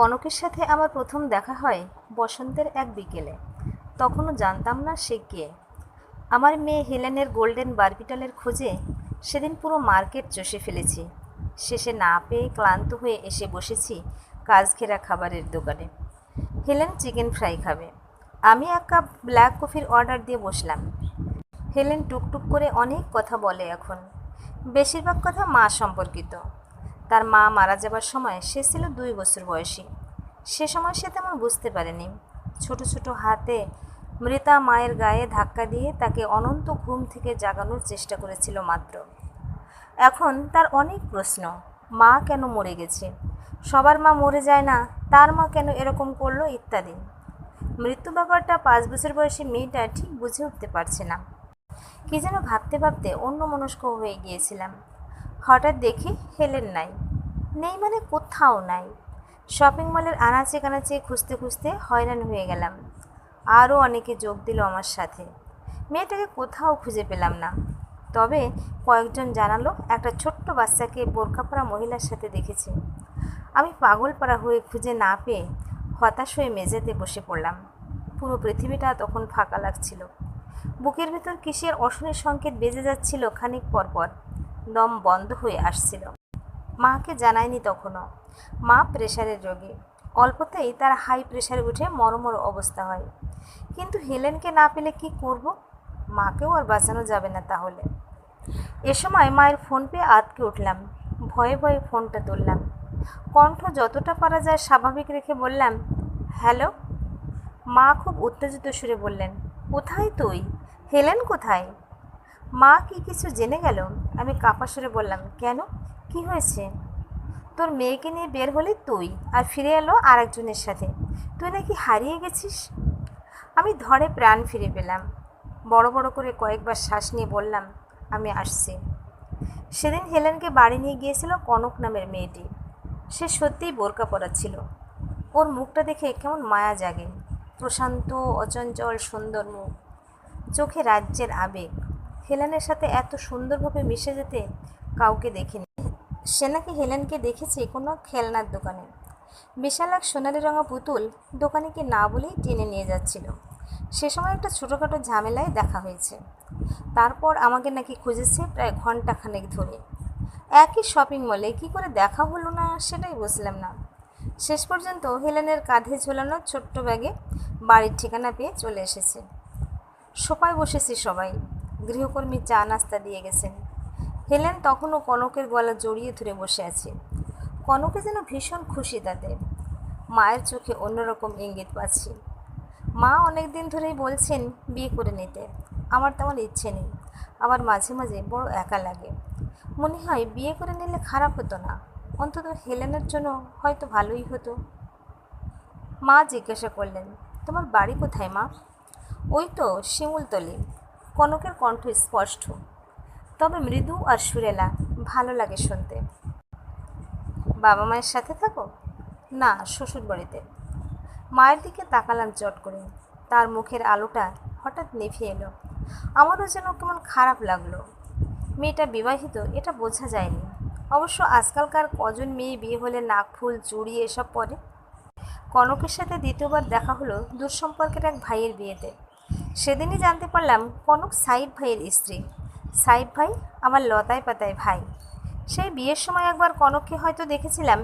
কনকের সাথে আমার প্রথম দেখা হয় বসন্তের এক বিকেলে। তখনও জানতাম না সে কে। আমার মেয়ে হেলেনের গোল্ডেন বারবিটালের খোঁজে সেদিন পুরো মার্কেট চষে ফেলেছি। শেষে না পেয়ে ক্লান্ত হয়ে এসে বসেছি কাজ ঘেরা খাবারের দোকানে। হেলেন চিকেন ফ্রাই খাবে। আমি এক কাপ ব্ল্যাক কফির অর্ডার দিয়ে বসলাম। হেলেন টুকটুক করে অনেক কথা বলে এখন। বেশিরভাগ কথা মা সম্পর্কিত। তার মা মারা যাবার সময় সে ছিল দুই বছর বয়সী। সে সময় সে তেমন বুঝতে পারেনি। ছোট ছোট হাতে মৃতা মায়ের গায়ে ধাক্কা দিয়ে তাকে অনন্ত ঘুম থেকে জাগানোর চেষ্টা করেছিল মাত্র। এখন তার অনেক প্রশ্ন, মা কেন মরে গেছে? সবার মা মরে যায় না, তার মা কেন এরকম করল ইত্যাদি। মৃত্যু ব্যাপারটা পাঁচ বছর বয়সী মেয়েটা ঠিক বুঝে উঠতে পারছে না। কি যেন ভাবতে ভাবতে অন্য মনস্ক হয়ে গিয়েছিলাম। হঠাৎ দেখি হেলেন নাই। নেই মানে কোথাও নাই। শপিং মলের আনাচে কানাচে খুঁজতে খুঁজতে হয়রান হয়ে গেলাম। আরও অনেকে যোগ দিল আমার সাথে। মেয়েটাকে কোথাও খুঁজে পেলাম না। তবে কয়েকজন জানালো একটা ছোট্ট বাচ্চাকে বোরখা পরা মহিলার সাথে দেখেছে। আমি পাগল পাড়া হয়ে খুঁজে না পেয়ে হতাশ হয়ে মেঝেতে বসে পড়লাম। পুরো পৃথিবীটা তখন ফাঁকা লাগছিল। বুকের ভেতর কিসের অশনের সংকেত বেজে যাচ্ছিল খানিক পরপর দম বন্ধ হয়ে আসছিল। মাকে জানায়নি তখনও। মা প্রেশারের রোগী। অল্পতেই তার হাই প্রেশার উঠে মরমর অবস্থা হয়। কিন্তু হেলেনকে না পেলে কি করব? মাকেও আর বাঁচানো যাবে না তাহলে। এ সময় মায়ের ফোন পেয়ে আটকে উঠলাম। ভয়ে ভয়ে ফোনটা তুললাম। কণ্ঠ যতটা পারা যায় স্বাভাবিক রেখে বললাম, হ্যালো? মা খুব উত্তেজিত সুরে বললেন, কোথায় তুই? হেলেন কোথায়? মা কি কিছু জেনে গেল? আমি কাপা সুরে বললাম, কেন? কি হয়েছে? তোর মেয়েকে নিয়ে বের হলি তুই আর ফিরে এলো আরেকজনের সাথে। তুই নাকি হারিয়ে গেছিস? আমি ধরে প্রাণ ফিরে পেলাম। বড় বড় করে কয়েকবার শ্বাস নিয়ে বললাম, আমি আসছি। সেদিন হেলেনকে বাড়ি নিয়ে গিয়েছিল কনক নামের মেয়েটি। সে সত্যিই বোরকা পরা ছিল। ওর মুখটা দেখে কেমন মায়া জাগে। প্রশান্ত, অচঞ্চল, সুন্দর মুখ। চোখে রাজ্যের আবেগ। হেলেনের সাথে এত সুন্দরভাবে মিশে যেতে কাউকে দেখিনি। সে নাকি হেলেনকে দেখেছে কোনো খেলনার দোকানে। বিশাল এক সোনালি রঙা পুতুল দোকানিকে না বলেই টেনে নিয়ে যাচ্ছিল। সে সময় একটা ছোটোখাটো ঝামেলায় দেখা হয়েছে। তারপর আমাকে নাকি খুঁজেছে প্রায় ঘন্টাখানেক ধরে। একই শপিং মলে কি করে দেখা হলো না সেটাই বুঝলাম না। শেষ পর্যন্ত হেলেনের কাঁধে ঝোলানো ছোট্ট ব্যাগে বাড়ির ঠিকানা পেয়ে চলে এসেছে। সোপায় বসেছি সবাই। গৃহকর্মী চা নাস্তা দিয়ে গেছেন। হেলেন তখনও কনকের গলা জড়িয়ে ধরে বসে আছে। কনকে যেন ভীষণ খুশি তাতে। মায়ের চোখে অন্যরকম ইঙ্গিত পাচ্ছি। মা অনেক দিন ধরেই বলছেন বিয়ে করে নিতে। আমার তেমন ইচ্ছে নেই। আবার মাঝে মাঝে বড় একা লাগে। মনে হয় বিয়ে করে নিলে খারাপ হতো না। অন্তত হেলেনের জন্য হয়তো ভালোই হতো। মা জিজ্ঞাসা করলেন, তোমার বাড়ি কোথায় মা? ওই তো শিমুলতলি। কনকের কণ্ঠ স্পষ্ট। তবে মৃদু আর সুরেলা, ভালো লাগে শুনতে। বাবা মায়ের সাথে থাকো? না শ্বশুর বাড়িতে মায়ের দিকে তাকালাম চট করে। তার মুখের আলোটা হঠাৎ নিভে এলো। আমারও যেন কেমন খারাপ লাগল। মেয়েটা বিবাহিত, এটা বোঝা যায়নি। অবশ্য আজকালকার কজন মেয়ে বিয়ে হলে নাক ফুল চুড়ি এসব পরে? কনকের সাথে দ্বিতীয়বার দেখা হলো দূর সম্পর্কের এক ভাইয়ের বিয়েতে। সেদিনই জানতে পারলাম কনক সাইব ভাইয়ের স্ত্রী। সাইব ভাই আমার লতায় পাতায় ভাই। সেই বিয়ের সময় একবার কনককে হয়তো দেখেছিলাম,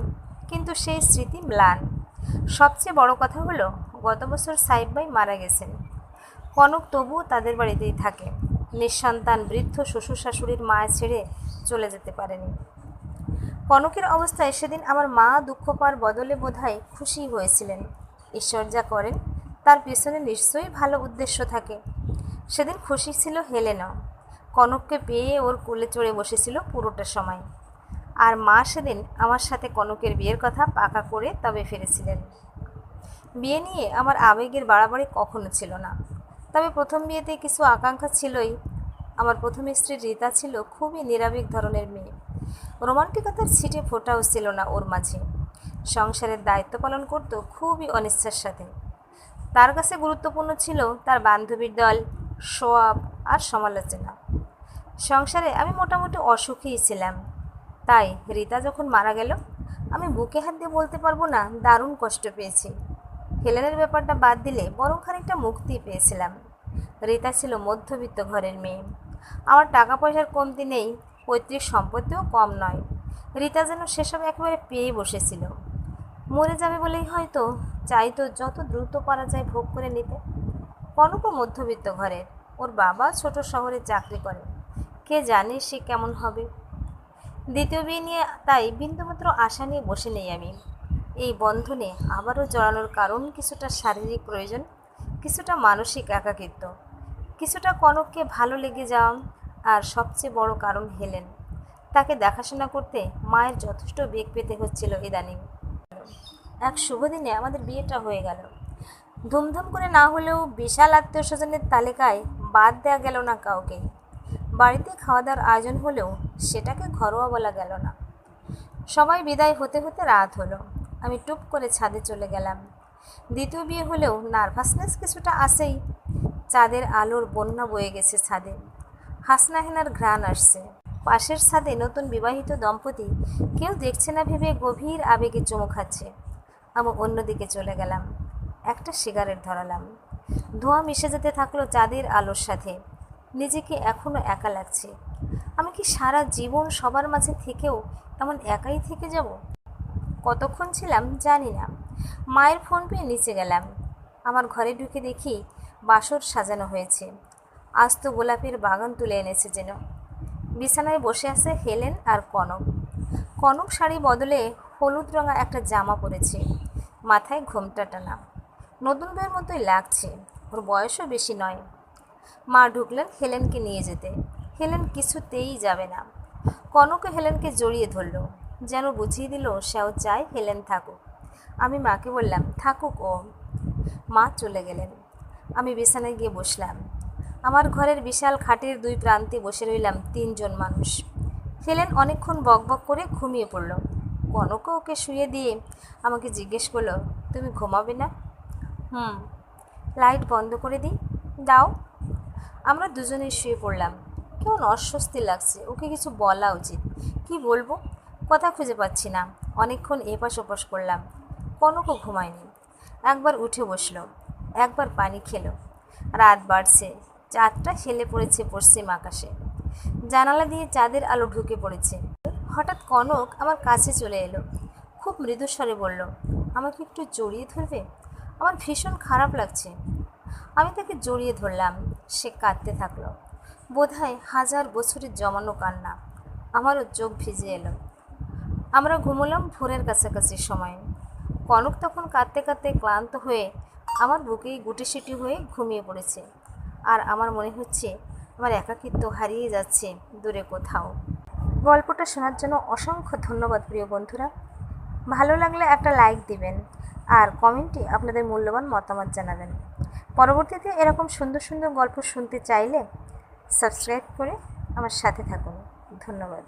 কিন্তু সেই স্মৃতি ম্লান। সবচেয়ে বড় কথা হলো, গত বছর সাইব ভাই মারা গেছেন। কনক তবুও তাদের বাড়িতেই থাকে। নিঃসন্তান বৃদ্ধ শ্বশুর শাশুড়ির মা ছেড়ে চলে যেতে পারেনি। কনকের অবস্থায় সেদিন আমার মা দুঃখ পাওয়ার বদলে বোধহয় খুশি হয়েছিলেন। ঈশ্বর যা করেন তার পেছনে নিশ্চয়ই ভালো উদ্দেশ্য থাকে। সেদিন খুশি ছিল হেলেনাও কনককে পেয়ে ওর কোলে চড়ে বসেছিল পুরোটা সময়। আর মা সেদিন আমার সাথে কনকের বিয়ের কথা পাকা করে তবে ফিরেছিলেন বিয়ে নিয়ে আমার আবেগের বাড়াবাড়ি কখনো ছিল না। তবে প্রথম বিয়েতে কিছু আকাঙ্ক্ষা ছিলই। আমার প্রথম স্ত্রী রীতা ছিল খুবই নিরাবিক ধরনের মেয়ে। রোমান্টিকতার ছিটে ফোটাও ছিল না ওর মাঝে। সংসারের দায়িত্ব পালন করত খুবই অনিচ্ছার সাথে। তার কাছে গুরুত্বপূর্ণ ছিল তার বান্ধবীর দল সোয়াব আর সমালোচনা। সংসারে আমি মোটামুটি অসুখীই ছিলাম। তাই রীতা যখন মারা গেল, আমি বুকে হাত দিয়ে বলতে পারব না, দারুণ কষ্ট পেয়েছি। হেলেনের ব্যাপারটা বাদ দিলে বরং খানিকটা মুক্তি পেয়েছিলাম। রীতা ছিল মধ্যবিত্ত ঘরের মেয়ে। আমার টাকা পয়সার কমতি নেই, পৈতৃক সম্পত্তিও কম নয়। রীতা যেন সেসব একেবারে পেয়ে বসেছিল। মরে যাবে বলেই হয়তো চাইতো যত দ্রুত পারা যায় ভোগ করে নিতে। কনকও মধ্যবিত্ত ঘরের ওর বাবা ছোট শহরে চাকরি করে। কে জানে সে কেমন হবে। দ্বিতীয় বিয়ে নিয়ে তাই বিন্দুমাত্র আশা নিয়ে বসে নেই আমি। এই বন্ধনে আবারও জড়ানোর কারণ কিছুটা শারীরিক প্রয়োজন, কিছুটা মানসিক একাকিত্ব, কিছুটা কনককে ভালো লেগে যাওয়া আর সবচেয়ে বড় কারণ হেলেন। তাকে দেখাশোনা করতে মায়ের যথেষ্ট বেগ পেতে হচ্ছিল ইদানিং। এক শুভ দিনে আমাদের বিয়েটা হয়ে গেল। ধুমধাম করে না হলেও বিশাল আত্মীয় স্বজনের তালিকায় বাদ দেওয়া গেল না কাউকে বাড়িতে খাওয়া দাওয়ার আয়োজন হলেও সেটাকে ঘরোয়া বলা গেল না। সবাই বিদায় হতে হতে রাত হলো। আমি টুপ করে ছাদে চলে গেলাম। দ্বিতীয় বিয়ে হলেও নার্ভাসনেস কিছুটা আসেই চাঁদের আলোর বন্যা বয়ে গেছে ছাদে। হাসনা হেনার ঘ্রাণ আসছে। পাশের ছাদে নতুন বিবাহিত দম্পতি কেউ দেখছে না ভেবে গভীর আবেগে চুমু খাচ্ছে। আমি অন্যদিকে চলে গেলাম। একটা সিগারেট ধরালাম। ধোঁয়া মিশে যেতে থাকল চাঁদের আলোর সাথে। নিজেকে এখনও একা লাগছে। আমি কি সারা জীবন সবার মাঝে থেকেও এমন একাই থেকে যাব? কতক্ষণ ছিলাম জানি না। মায়ের ফোন পেয়ে নিচে গেলাম। আমার ঘরে ঢুকে দেখি বাসর সাজানো হয়েছে। আস্ত গোলাপের বাগান তুলে এনেছে যেন। বিছানায় বসে আছে হেলেন আর কনক। কনক শাড়ি বদলে হলুদ রঙা একটা জামা পরেছে। মাথায় ঘোমটা টানা নতুন বইয়ের মতোই লাগছে, ওর বয়সও বেশি নয়। মা ঢুকলেন হেলেনকে নিয়ে যেতে। হেলেন কিছুতেই যাবে না। কনকও হেলেনকে জড়িয়ে ধরল। যেন বুঝিয়ে দিল সেও চায় হেলেন থাকুক। আমি মাকে বললাম, থাকুক ও। মা চলে গেলেন। আমি বিছানায় গিয়ে বসলাম। আমার ঘরের বিশাল খাটের দুই প্রান্তে বসে রইলাম তিনজন মানুষ। হেলেন অনেকক্ষণ বকবক করে ঘুমিয়ে পড়ল। কনকও ওকে শুয়ে দিয়ে আমাকে জিজ্ঞেস করল, তুমি ঘুমাবে না? হুম, লাইট বন্ধ করে দিই দাও আমরা দুজনেই শুয়ে পড়লাম। কেমন অস্বস্তি লাগছে, ওকে কিছু বলা উচিত। কি বলব? কথা খুঁজে পাচ্ছি না। অনেকক্ষণ এপাশ ওপাশ করলাম। কনকও ঘুমায়নি। একবার উঠে বসল, একবার পানি খেলো। রাত বাড়ছে, চাঁদটা হেলে পড়েছে পশ্চিম আকাশে। জানালা দিয়ে চাঁদের আলো ঢুকে পড়েছে। হঠাৎ কনক আমার কাছে চলে এলো। খুব মৃদুস্বরে বলল, আমাকে একটু জড়িয়ে ধরবে? আমার ভীষণ খারাপ লাগছে। আমি তাকে জড়িয়ে ধরলাম। সে কাঁদতে থাকল। বোধহয় হাজার বছরের জমানো কান্না। আমারও চোখ ভিজে এলো। আমরা ঘুমোলাম ভোরের কাছাকাছি সময়। কনক তখন কাঁদতে কাঁদতে ক্লান্ত হয়ে আমার বুকেই গুটিসুটি হয়ে ঘুমিয়ে পড়েছে। আর আমার মনে হচ্ছে, আমার একাকিত্ব হারিয়ে যাচ্ছে দূরে কোথাও। গল্পটা শোনার জন্য অসংখ্য ধন্যবাদ প্রিয় বন্ধুরা। ভালো লাগলে একটা লাইক দিবেন আর কমেন্টে আপনাদের মূল্যবান মতামত জানাবেন। পরবর্তীতে এরকম সুন্দর সুন্দর গল্প শুনতে চাইলে সাবস্ক্রাইব করে আমার সাথে থাকুন। ধন্যবাদ।